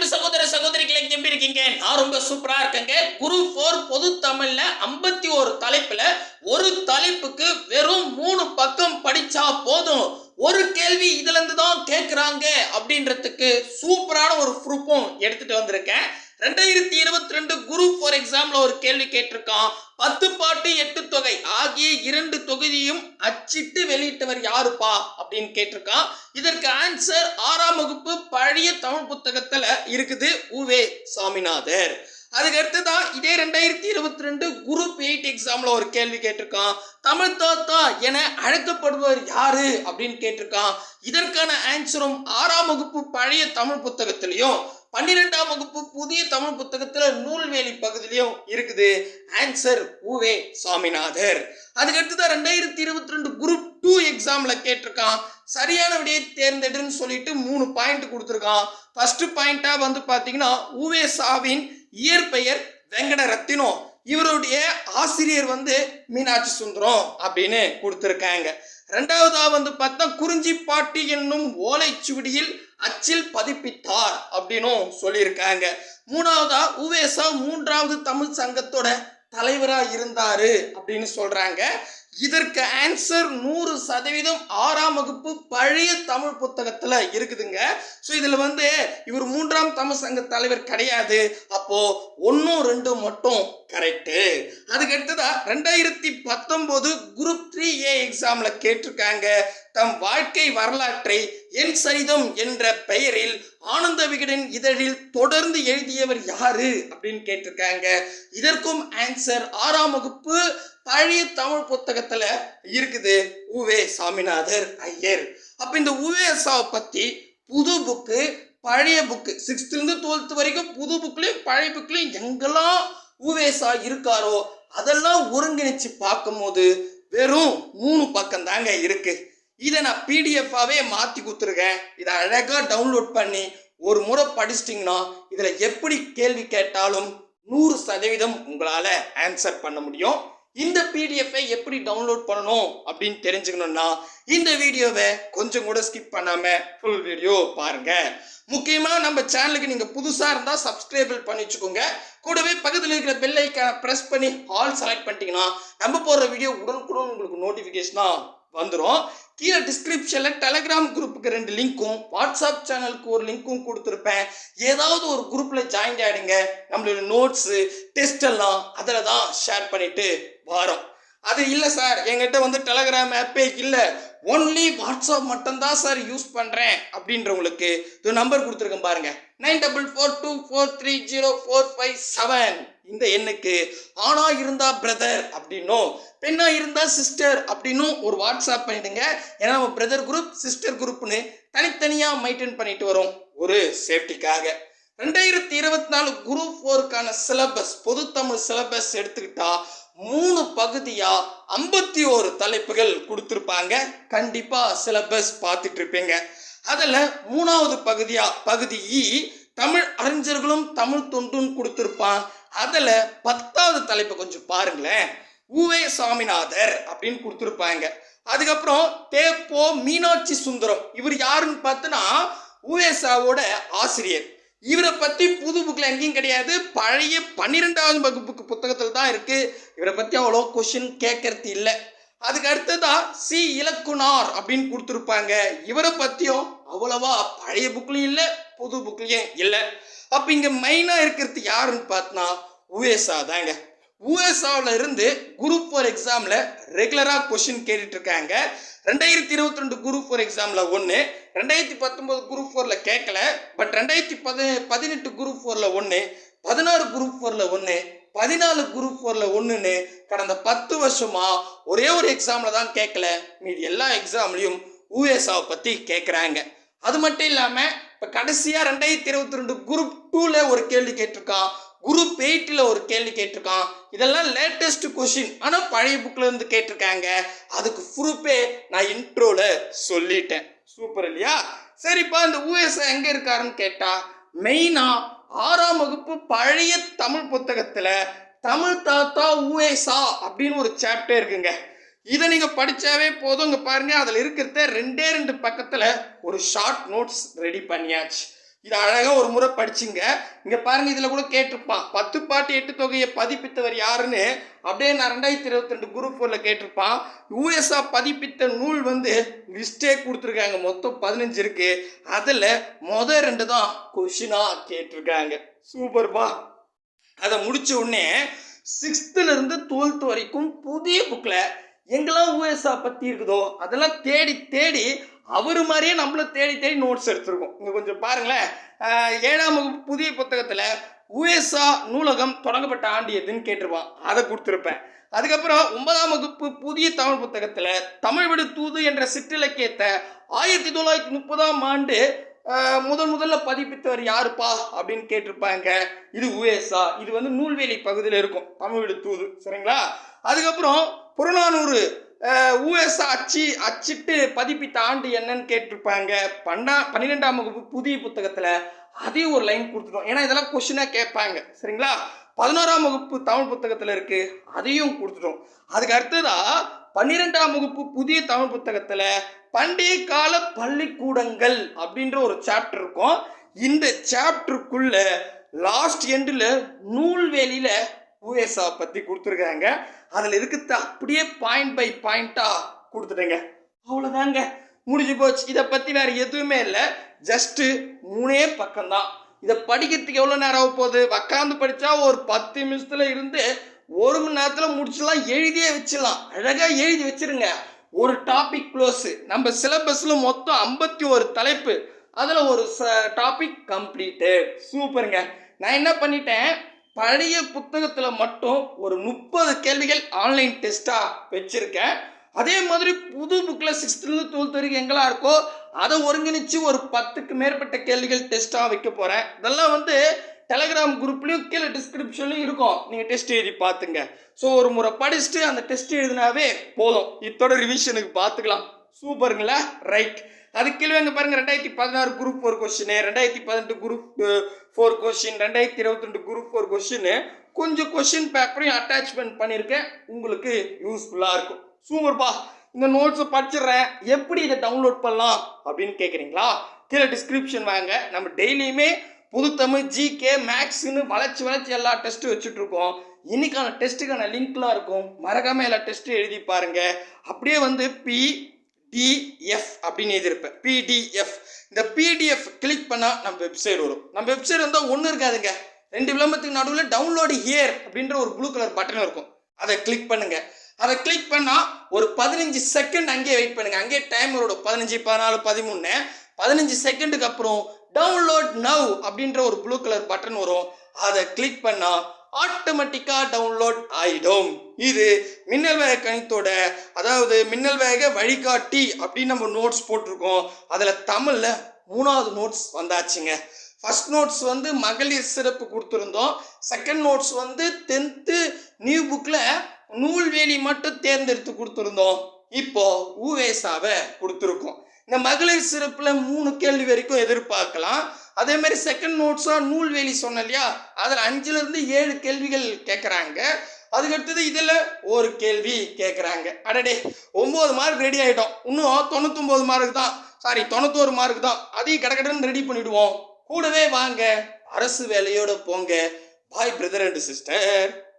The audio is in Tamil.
அன்பு சகோதர சகோதரிகளை எப்படி இருக்கீங்க நான் ரொம்ப சூப்பரா இருக்கேங்க. குரு ஃபோர் பொது தமிழ்ல ஐம்பத்தி ஒரு தலைப்புல ஒரு தலைப்புக்கு வெறும் மூணு பக்கம் படிச்சா போதும். ஒரு கேள்வி இதுல இருந்து தான் கேட்குறாங்க அப்படின்றதுக்கு சூப்பரான ஒரு ப்ரூஃபும் எடுத்துட்டு வந்திருக்கேன். ரெண்டாயிரத்தி இருபத்தி ரெண்டு குரு ஃபார் எக்ஸாம்ல ஒரு கேள்வி கேட்டிருக்கான். பத்து பாட்டு எட்டு தொகை ஆகிய இரண்டு தொகுதியும் அச்சிட்டு வெளியிட்டவர் யாருப்பா? அப்படின்னு கேட்டிருக்கான். இதற்கு ஆன்சர் ஆறாம் வகுப்பு பழைய தமிழ் புத்தகத்துல இருக்குது. உவே சாமிநாதர். அதுக்கு அடுத்ததான் இதே ரெண்டாயிரத்தி இருபத்தி ரெண்டு குரூப் எயிட் எக்ஸாம்ல ஒரு கேள்வி கேட்டிருக்கான். தமிழ் தாத்தா என அழைக்கப்படுவர் யாரு? அப்படின்னு கேட்டிருக்கான். இதற்கான ஆன்சரும் ஆறாம் வகுப்பு பழைய தமிழ் புத்தகத்திலையும் பன்னிரெண்டாம் வகுப்பு புதிய தமிழ் புத்தகத்துல நூல்வேலி பகுதியிலையும் இருக்குது. ஆன்சர் ஊவே சாமிநாதர் அதுக்கடுத்துதான் ரெண்டாயிரத்தி இருபத்தி ரெண்டு குரூப் டூ எக்ஸாம்ல கேட்டிருக்கான். சரியான விடையை தேர்ந்தெடுன்னு சொல்லிட்டு மூணு பாயிண்ட் கொடுத்துருக்கான். ஃபர்ஸ்ட் பாயிண்டா வந்து பாத்தீங்கன்னா ஊவே சாவின் இயற்பெயர் வெங்கட ரத்தினம் இவருடைய ஆசிரியர் வந்து மீனாட்சி சுந்தரம் அப்படின்னு கொடுத்துருக்காங்க. ரெண்டாவதா வந்து பார்த்தா குறிஞ்சி பாட்டி என்னும் ஓலைச்சுவடியில் அச்சில் பதிப்பித்தார் அப்படின்னும் சொல்லியிருக்காங்க. மூணாவதா உவேசா மூன்றாவது தமிழ் சங்கத்தோட தலைவரா இருந்தாரு அப்படின்னு சொல்றாங்க. இதற்கு ஆன்சர் நூறு சதவீதம் ஆறாம் வகுப்பு பழைய தமிழ் புத்தகத்துல இருக்குதுங்க. ஸோ இதுல வந்து இவர் மூன்றாம் தமிழ் சங்க தலைவர் கிடையாது. அப்போ ஒன்றும் ரெண்டும் மட்டும் கரெக்டு அதுக்கு அடுத்ததா ரெண்டாயிரத்தி பத்தொன்பது குரூப் த்ரீ ஏ எக்ஸாம்ல கேட்டிருக்காங்க. தம் வாழ்க்கை வரலாற்றை என் சரிதம் என்ற பெயரில் ஆனந்த விகடன் இதழில் தொடர்ந்து எழுதியவர் யாரு அப்படின்னு கேட்டிருக்காங்க. இதற்கும் ஆன்சர் ஆறாம் வகுப்பு பழைய தமிழ் புத்தகத்துல இருக்குது. உவே சாமிநாதர் ஐயர். அப்ப இந்த உவேசாவை பத்தி புது புக்கு பழைய புக்கு சிக்ஸ்த்லேருந்து டுவெல்த் வரைக்கும் புது புக்லேயும் பழைய புக்லேயும் எங்கெல்லாம் உவேசா இருக்காரோ அதெல்லாம் ஒருங்கிணைச்சு பார்க்கும்போது வெறும் மூணு பக்கம் தாங்க இருக்குது இதை நான் பிடிஎஃப்பாகவே மாற்றி கொடுத்துருக்கேன். இதை அழகாக டவுன்லோட் பண்ணி ஒரு முறை படிச்சிட்டிங்கன்னா இதில் எப்படி கேள்வி கேட்டாலும் நூறு சதவீதம் உங்களால் ஆன்சர் பண்ண முடியும். இந்த பிடிஎஃப்பை எப்படி டவுன்லோட் பண்ணணும் அப்படின்னு தெரிஞ்சுக்கணும்னா இந்த வீடியோவை கொஞ்சம் கூட ஸ்கிப் பண்ணாமல் ஃபுல் வீடியோ பாருங்கள் முக்கியமாக நம்ம சேனலுக்கு நீங்கள் புதுசாக இருந்தால் சப்ஸ்கிரைபிள் பண்ணி வச்சுக்கோங்க. கூடவே பக்கத்தில் இருக்கிற பெல் ப்ரெஸ் பண்ணி ஆல் செலக்ட் பண்ணிட்டீங்கன்னா நம்ம போடுற வீடியோ உடனுக்குடன் உங்களுக்கு நோட்டிஃபிகேஷனாக வந்துடும் கீழே டிஸ்கிரிப்ஷனில் டெலகிராம் குரூப்புக்கு ரெண்டு லிங்க்கும் வாட்ஸ்அப் சேனலுக்கு ஒரு லிங்க்கும் கொடுத்துருப்பேன். ஏதாவது ஒரு குரூப்பில் ஜாயின் ஆகிடுங்க நம்மளோட நோட்ஸு டெஸ்ட் எல்லாம் அதில் தான் ஷேர் பண்ணிட்டு வரோம். அது இல்லை சார் எங்கிட்ட வந்து டெலகிராம் ஆப்பே இல்லை. ஒன்லி வாட்ஸ்அப் மட்டும்தான் சார் யூஸ் பண்ணுறேன் அப்படின்றவங்களுக்கு இது நம்பர் கொடுத்துருக்கேன் பாருங்கள் nine double four two four three zero four five seven இந்த எண்ணுக்கு ஆணா இருந்தா பிரதர் அப்படின்னும் பெண்ணா இருந்தா சிஸ்டர் அப்படின்னும் ஒரு வாட்ஸ்அப் பண்ணிடுங்க. ஏன்னா நம்ம பிரதர் குரூப் சிஸ்டர் குரூப்னு தனித்தனியாக மெயின்டைன் பண்ணிட்டு வரோம். ஒரு சேஃப்டிக்காக ரெண்டாயிரத்தி இருபத்தி நாலு குரூப் ஃபோருக்கான சிலபஸ் பொது தமிழ் சிலபஸ் எடுத்துக்கிட்டா மூணு பகுதியா ஐம்பத்தி ஒரு தலைப்புகள் கொடுத்துருப்பாங்க. கண்டிப்பா சிலபஸ் பார்த்துட்டு இருப்பீங்க அதில் மூணாவது பகுதியா பகுதி இ தமிழ் அறிஞர்களும் தமிழ் தொண்டும் கொடுத்துருப்பான். அதில் பத்தாவது தலைப்பை கொஞ்சம் பாருங்களேன். உவே சாமிநாதர் அப்படின்னு கொடுத்துருப்பாங்க. அதுக்கப்புறம் தேப்போ மீனாட்சி சுந்தரம். இவர் யாருன்னு பார்த்தோன்னா உவேசாவோட ஆசிரியர். இவரை பற்றி புது புக்கில் எங்கேயும் கிடையாது. பழைய பன்னிரெண்டாவது வகுப்புக்கு புத்தகத்தில் தான் இருக்குது இவரை பற்றி அவ்வளோ கொஷின் கேட்கறது இல்லை. அதுக்கு அடுத்ததாக சி இலக்குனார் அப்படின்னு கொடுத்துருப்பாங்க. இவரை பற்றியும் அவ்வளவா பழைய புக்லையும் இல்லை புது புக்லேயும் இல்லை. அப்போ இங்கே மெயினாக இருக்கிறது யாருன்னு பார்த்தனா உஎஸ்ஆ தாங்க. யூஎஸ்ஆவில் இருந்து குரூப் ஃபோர் எக்ஸாமில் ரெகுலராக கொஷின் கேட்டுட்ருக்காங்க ரெண்டாயிரத்தி இருபத்தி ரெண்டு குரூப் ஃபோர் எக்ஸாமில் ஒன்று ரெண்டாயிரத்தி பத்தொம்போது குரூப் ஃபோரில் கேட்கல பட் ரெண்டாயிரத்தி பதி பதினெட்டு குரூப் ஃபோரில் ஒன்று பதினாறு குரூப் ஃபோரில் ஒன்று பதினாலு குரூப் ஃபோரில் ஒன்றுன்னு கடந்த பத்து வருஷமாக ஒரே ஒரு எக்ஸாமில் தான் கேட்கல மீதி எல்லா எக்ஸாம்லேயும் யூஎஸ்ஆவை பற்றி கேட்குறாங்க அது மட்டும் இல்லாமல் இப்போ கடைசியாக ரெண்டாயிரத்தி இருபத்தி ரெண்டு குரூப் டூவில் ஒரு கேள்வி கேட்டிருக்கான். குரூப் எயிட்டில் ஒரு கேள்வி கேட்டிருக்கான். இதெல்லாம் லேட்டஸ்ட் கொஷின் ஆனால் பழைய புக்கில் இருந்து கேட்டிருக்காங்க. அதுக்கு ப்ரூஃபே நான் இன்ட்ரோவில் சொல்லிட்டேன். சூப்பர் இல்லையா? சரிப்பா இந்த யூஎஸ் எங்கே இருக்காருன்னு கேட்டால் மெயினாக ஆறாம் வகுப்பு பழைய தமிழ் புத்தகத்தில் தமிழ் தாத்தா ஊஎஸ்ஆ அப்படின்னு ஒரு சாப்டர் இருக்குங்க. இதை நீங்கள் படித்தாவே போதும். இங்கே பாருங்க அதில் இருக்கிறத ரெண்டே ரெண்டு பக்கத்தில் ஒரு ஷார்ட் நோட்ஸ் ரெடி பண்ணியாச்சு. இது அழகாக ஒரு முறை படிச்சுங்க. இங்கே பாருங்க இதில் கூட கேட்டிருப்பான். பத்து பாட்டு எட்டு தொகையை பதிப்பித்தவர் யாருன்னு அப்படியே நான் ரெண்டாயிரத்தி இருபத்தி ரெண்டு குரூப் ஃபோரில் கேட்டிருப்பான். யூஎஸ்ஆ பதிப்பித்த நூல் வந்து லிஸ்டே கொடுத்துருக்காங்க. மொத்தம் பதினஞ்சு இருக்கு. அதில் மொதல் ரெண்டு தான் கொஷினாக கேட்டிருக்காங்க. சூப்பர்பா அதை முடிச்ச உடனே சிக்ஸ்த்துலேருந்து டுவெல்த் வரைக்கும் புதிய புக்கில் எங்கெல்லாம் யூஎஸ்ஆ பற்றி இருக்குதோ அதெல்லாம் தேடி தேடி அவர் மாதிரியே நம்மள தேடி தேடி நோட்ஸ் எடுத்திருக்கோம். இங்கே கொஞ்சம் பாருங்களேன். ஏழாம் வகுப்பு புதிய புத்தகத்தில் யூஎஸ்ஆ நூலகம் தொடங்கப்பட்ட ஆண்டு எதுன்னு கேட்டிருப்பான். அதை கொடுத்துருப்பேன். அதுக்கப்புறம் ஒன்பதாம் வகுப்பு புதிய தமிழ் புத்தகத்தில் தமிழ் விடு தூது என்ற சிற்றிலக்கியத்தை ஆயிரத்தி தொள்ளாயிரத்தி முப்பதாம் ஆண்டு முதல் முதல்ல பதிப்பித்தவர் யாருப்பா அப்படின்னு கேட்டிருப்பாங்க. இது யுஎஸ்ஆ இது வந்து நூல்வேலி பகுதியில் இருக்கும். தமிழ் விடு தூது. சரிங்களா? அதுக்கப்புறம் புறநானூறு யூஎஸ்ஆ அச்சு அச்சிட்டு பதிப்பித்த ஆண்டு என்னன்னு கேட்டிருப்பாங்க. பன்னா பன்னிரெண்டாம் வகுப்பு புதிய புத்தகத்தில் அதையும் ஒரு லைன் கொடுத்துட்டோம். ஏன்னா இதெல்லாம் கொஷினாக கேட்பாங்க. சரிங்களா? பதினோராம் வகுப்பு தமிழ் புத்தகத்தில் இருக்குது அதையும் கொடுத்துட்டோம். அதுக்கு அடுத்ததா பன்னிரெண்டாம் வகுப்பு புதிய தமிழ் புத்தகத்தில் பண்டைய கால பள்ளிக்கூடங்கள் அப்படின்ற ஒரு சாப்டர் இருக்கும். இந்த சாப்டருக்குள்ள லாஸ்ட் எண்டில் நூல்வேலியில் யூஎஸ்ஆ பற்றி கொடுத்துருக்காங்க அதில் இருக்கிறத அப்படியே பாயிண்ட் பை பாயிண்ட்டாக கொடுத்துட்டேங்க. அவ்வளோதாங்க முடிஞ்சு போச்சு. இதை பற்றி வேறு எதுவுமே இல்லை. ஜஸ்ட்டு மூணே பக்கம்தான். இதை படிக்கிறதுக்கு எவ்வளோ நேரம் ஆக போகுது? உக்காந்து படித்தா ஒரு பத்து நிமிஷத்தில் இருந்து ஒரு மணி நேரத்தில் முடிச்சிடலாம். எழுதியே வச்சிடலாம். அழகாக எழுதி வச்சிருங்க. ஒரு டாபிக் க்ளோஸு நம்ம சிலபஸில் மொத்தம் ஐம்பத்தி ஒரு தலைப்பு. அதில் ஒரு ச டாபிக் கம்ப்ளீட்டு சூப்பருங்க நான் என்ன பண்ணிட்டேன்? பழைய புத்தகத்தில் மட்டும் ஒரு முப்பது கேள்விகள் ஆன்லைன் டெஸ்ட்டாக வச்சுருக்கேன். அதே மாதிரி புது புக்கில் சிக்ஸ்த்துலேருந்து டுவெல்த் வரைக்கும் எங்கெல்லாம் இருக்கோ அதை ஒருங்கிணைச்சு ஒரு பத்துக்கு மேற்பட்ட கேள்விகள் டெஸ்ட்டாக வைக்க போகிறேன் இதெல்லாம் வந்து டெலகிராம் குரூப்லேயும் கீழே டிஸ்கிரிப்ஷன்லையும் இருக்கும். நீங்கள் டெஸ்ட் எழுதி பார்த்துங்க ஸோ ஒரு முறை படிச்சுட்டு அந்த டெஸ்ட் எழுதினாவே போதும். இத்தோட ரிவிஷனுக்கு பார்த்துக்கலாம் சூப்பருங்களா? ரைட் அது கீழே இங்கே பாருங்கள் ரெண்டாயிரத்தி பதினாறு குரூப் ஃபோர் கொஸ்டின் ரெண்டாயிரத்தி பதினெட்டு குரூப் ஃபோர் கொஸ்டின் ரெண்டாயிரத்தி இருபத்தி ரெண்டு குரூப் ஃபோர் கொஸ்டின் கொஞ்சம் கொஸ்டின் பேப்பரையும் அட்டாச்மெண்ட் பண்ணியிருக்கேன் உங்களுக்கு யூஸ்ஃபுல்லாக இருக்கும். சூப்பர்ப்பா இந்த நோட்ஸை படிச்சிடுறேன். எப்படி இதை டவுன்லோட் பண்ணலாம் அப்படின்னு கேட்குறீங்களா கீழே டிஸ்கிரிப்ஷன் வாங்க. நம்ம டெய்லியுமே புது தமிழ் ஜிகே மேக்ஸ்னு வளைச்சி வளைச்சி எல்லா டெஸ்ட்டும் வச்சுட்ருக்கோம் இன்னைக்கான டெஸ்ட்டுக்கான லிங்க்லாம் இருக்கும். மறக்காமல் எல்லா டெஸ்ட்டும் எழுதி பாருங்கள் அப்படியே வந்து பி பிடிஎஃப் அப்படின்னு எழுதியிருப்பேன் பிடிஎஃப் இந்த பிடிஎஃப் கிளிக் பண்ணால் நம்ம வெப்சைட் வரும். நம்ம வெப்சைட் வந்தால் ஒன்றும் இருக்காதுங்க. ரெண்டு விளம்பரத்துக்கு நடுவில் டவுன்லோடு ஹியர் அப்படின்ற ஒரு ப்ளூ கலர் பட்டன் இருக்கும். அதை கிளிக் பண்ணுங்க. அதை கிளிக் பண்ணால் ஒரு பதினஞ்சு செகண்ட் அங்கேயே வெயிட் பண்ணுங்க. அங்கேயே டைம் வரும் பதினஞ்சு பதினாலு பதிமூணு பதினஞ்சு செகண்டுக்கு அப்புறம் டவுன்லோட் நவ் அப்படின்ற ஒரு ப்ளூ கலர் பட்டன் வரும். அதை கிளிக் பண்ணால் ஆட்டோமேட்டிக்காக டவுன்லோட் ஆயிடும். இது மின்னல் வேக கணித்தோட அதாவது மின்னல் வேக வழிகாட்டி அப்படின்னு நம்ம நோட்ஸ் போட்டிருக்கோம். அதில் தமிழில் மூணாவது நோட்ஸ் வந்தாச்சுங்க. ஃபஸ்ட் நோட்ஸ் வந்து மகளிர் சிறப்பு கொடுத்துருந்தோம். செகண்ட் நோட்ஸ் வந்து டென்த்து நியூ புக்கில் நூல்வேலி மட்டும் தேர்ந்தெடுத்து கொடுத்துருந்தோம். இப்போ ஊவேசாவை கொடுத்துருக்கோம். இந்த மகளிர் சிறப்பில் மூணு கேள்வி வரைக்கும் எதிர்பார்க்கலாம். அதே மாதிரி செகண்ட் நோட்ஸாக நூல்வேலி சொன்னேன் இல்லையா? அதில் அஞ்சுலேருந்து ஏழு கேள்விகள் கேட்குறாங்க அதுக்கடுத்தது இதில் ஒரு கேள்வி கேட்குறாங்க அடடே ஒம்பது மார்க் ரெடி ஆகிட்டோம் இன்னும் தொண்ணூத்தொம்பது மார்க் தான். சாரி தொண்ணூத்தோரு மார்க் தான். அதையும் கடகடன்னு ரெடி பண்ணிவிடுவோம் கூடவே வாங்க அரசு வேலையோடு போங்க. பாய் பிரதர் அண்ட் சிஸ்டர்